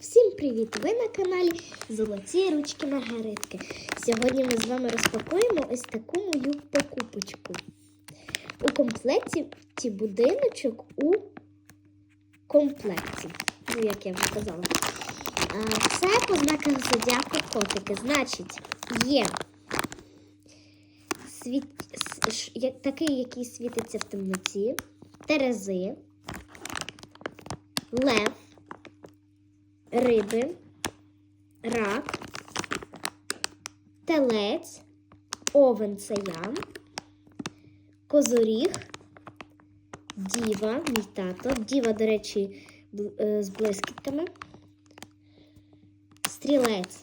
Всім привіт! Ви на каналі Золоті ручки Маргаритки. Сьогодні ми з вами розпакуємо ось таку мою покупочку. У комплекті ті будиночок у комплекті. Ну, як я вже казала. Це по знаках зодіаку котики. Значить, є світ... такий, який світиться в темноті, терези, лев риби, рак, телець, овен це я, козоріг, діва, мій тато. Діва, до речі, е, з блискітками. Стрілець.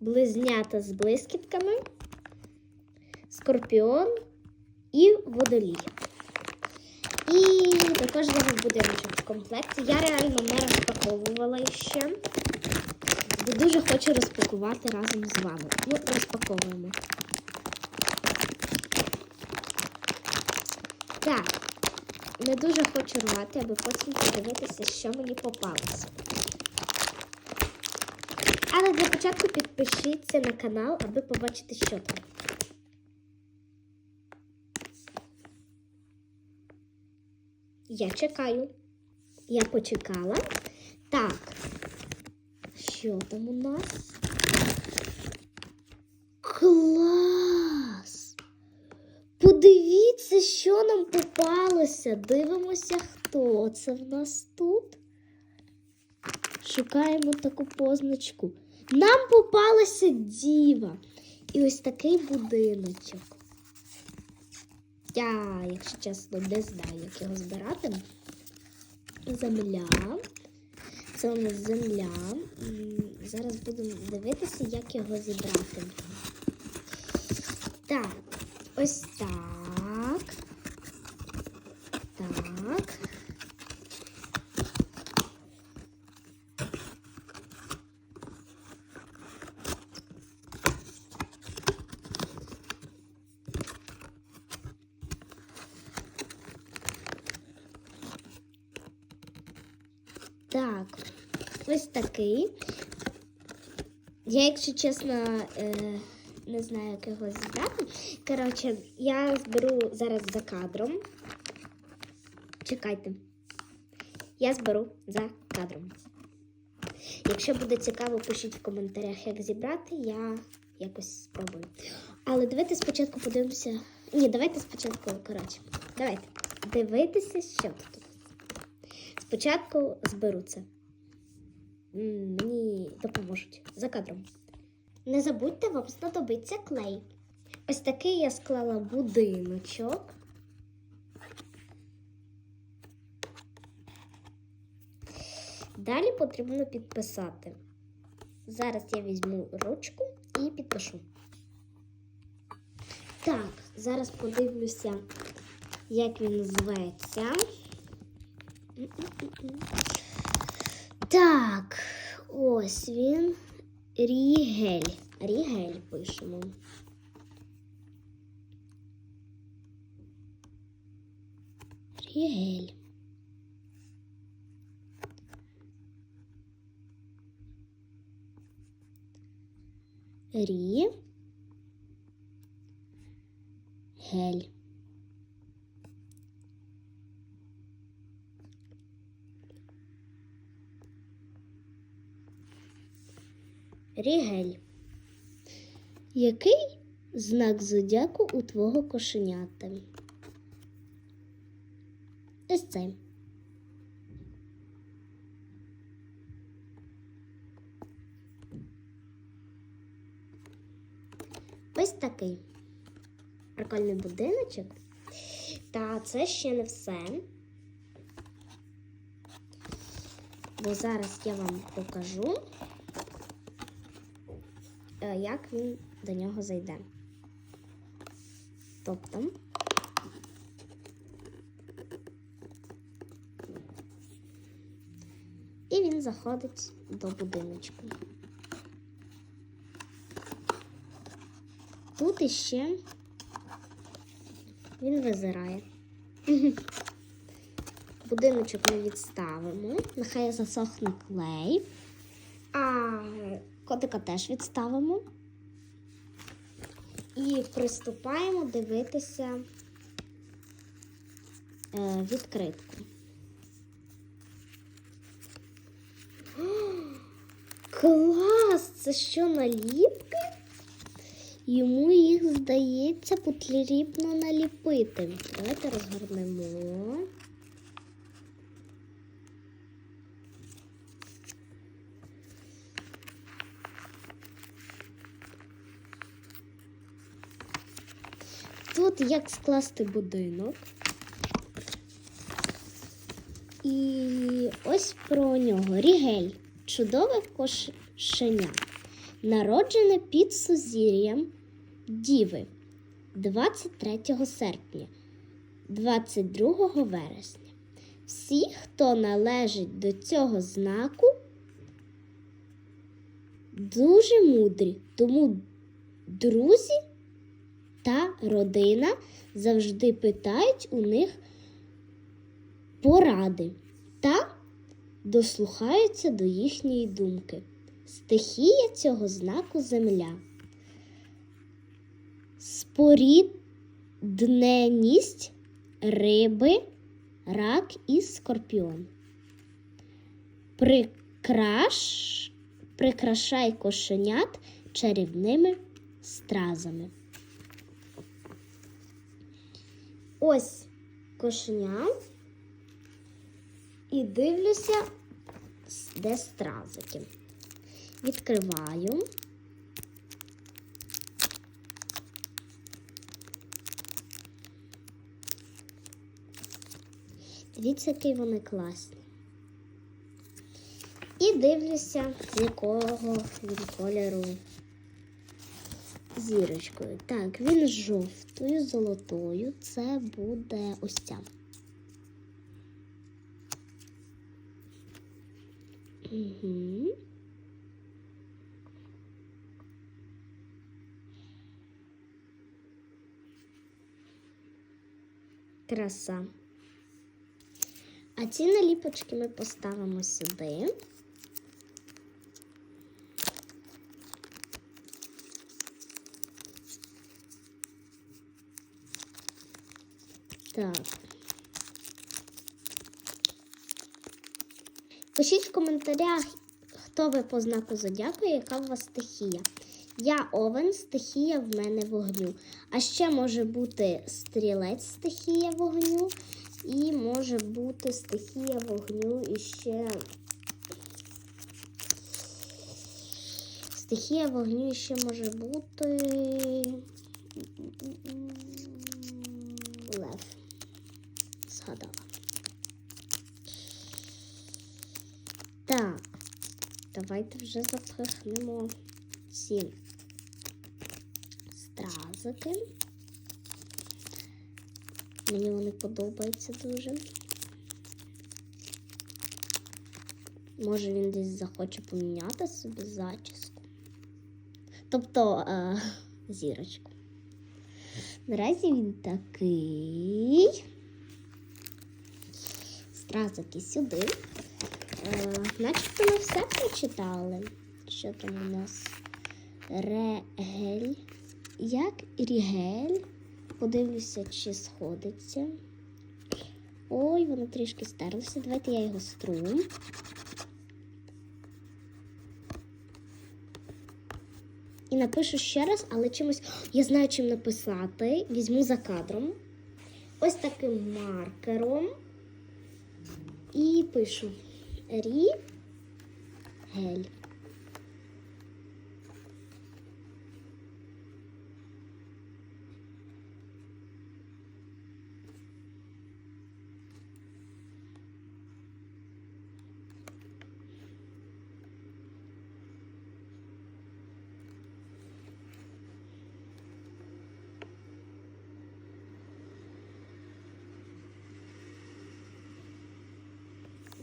Близнята з блискітками, скорпіон і водолій. І також зараз будиночок в комплекті. Я реально не розпаковувала ще. Бо дуже хочу розпакувати разом з вами. Ну, розпаковуємо. Так, не дуже хочу рвати, аби потім подивитися, що мені попалося. Але для початку підпишіться на канал, аби побачити, що там. Я чекаю. Я почекала. Так. Що там у нас? Клас! Подивіться, що нам попалося. Дивимося, хто це в нас тут. Шукаємо таку позначку. Нам попалася діва. І ось такий будиночок. Я, якщо чесно, не знаю, як його збирати. Земля. Це у нас земля. Зараз будемо дивитися, як його зібрати. Так, ось так. Так ось такий. Я, якщо чесно, е, не знаю, як його зібрати. Коротше, я зберу зараз за кадром. Чекайте. Я зберу за кадром. Якщо буде цікаво, пишіть в коментарях, як зібрати, я якось спробую. Але давайте спочатку подивимося. Ні, давайте спочатку, коротше. Давайте. Дивитися, що тут. Спочатку зберу це. Мені допоможуть за кадром. Не забудьте, вам знадобиться клей. Ось такий я склала будиночок. Далі потрібно підписати. Зараз я візьму ручку і підпишу. Так, зараз подивлюся, як він зветься. Так, ось він. Рігель. Рігель пишемо. Рігель. Рі. Гель. Рігель. Який знак зодіаку у твого кошенята? Ось це. Ось такий прикольний будиночок. Та це ще не все. Бо зараз я вам покажу, як він до нього зайде. Тобто, і він заходить до будиночку. Тут іще він визирає. будиночок ми відставимо. Нехай засохне клей. А котика теж відставимо. І приступаємо дивитися е, відкритку. О, Клас! Це що наліпки? Йому їх, здається, потрібно наліпити. Давайте розгорнемо. Тут як скласти будинок. І ось про нього. Рігель. Чудове кошеня. Народжене під сузір'ям Діви 23 серпня, 22 вересня. Всі, хто належить до цього знаку, дуже мудрі, тому друзі та родина завжди питають у них поради та дослухаються до їхньої думки. Стихія цього знаку земля. Спорідненість риби, рак і скорпіон. Прикраш, прикрашай кошенят чарівними стразами. Ось кошеня. І дивлюся, де стразики. Відкриваю. Дивіться, які вони класні. І дивлюся, з якого він кольору зірочкою. Так, він з жовтою, золотою. Це буде ось ця. Угу. Краса. А ці наліпочки ми поставимо сюди. Так. Пишіть в коментарях, хто ви по знаку зодіаку яка у вас стихія. Я овен, стихія в мене вогню. А ще може бути стрілець стихія вогню, і може бути стихія вогню і ще. Стихія вогню і ще може бути. Лев. Згадала. Так, давайте вже запихнемо ці стразики. Мені вони подобаються дуже. Може він десь захоче поміняти собі зачіску. Тобто е, зірочку. Наразі він такий. Стразики сюди. Е, начебто ми все прочитали. Що там у нас? Регель. Як рігель. Подивлюся, чи сходиться. Ой, воно трішки стерлося. Давайте я його стру. І напишу ще раз, але чимось. Я знаю, чим написати. Візьму за кадром. Ось таким маркером. І пишу Рі гель.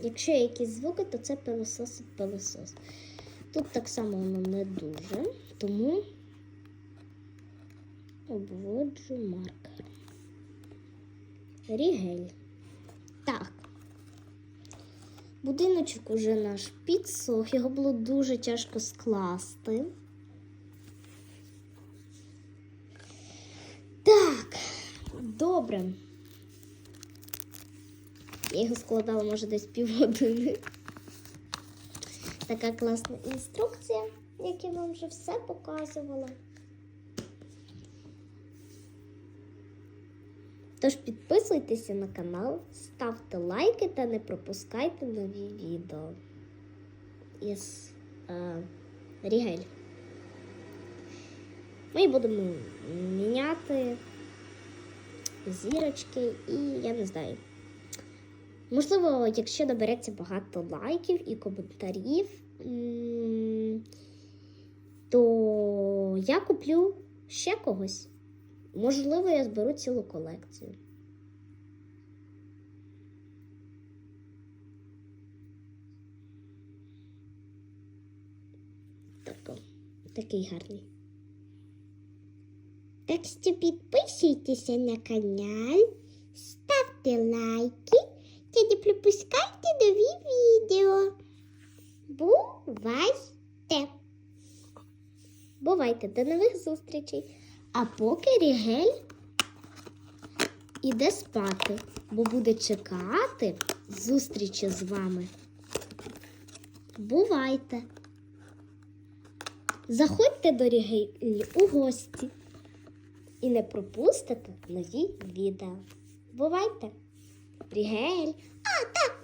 Якщо є якісь звуки, то це пилосос і пилосос. Тут так само воно не дуже, тому обводжу маркер. Рігель. Так, Будиночок уже наш підсох, його було дуже тяжко скласти. Так, добре. Я його складала, може, десь півгодини. Така класна інструкція, як я вам вже все показувала. Тож підписуйтеся на канал, ставте лайки та не пропускайте нові відео із е, Рігель. Ми будемо міняти зірочки і я не знаю. Можливо, якщо набереться багато лайків і коментарів, то я куплю ще когось. Можливо, я зберу цілу колекцію. Тако, такий гарний. Так що підписуйтеся на канал, ставте лайки та не пропускайте нові відео. Бувайте! Бувайте, до нових зустрічей! А поки Рігель іде спати, бо буде чекати зустрічі з вами. Бувайте! Заходьте до Рігель у гості і не пропустите нові відео. Бувайте! Рігель! А, так,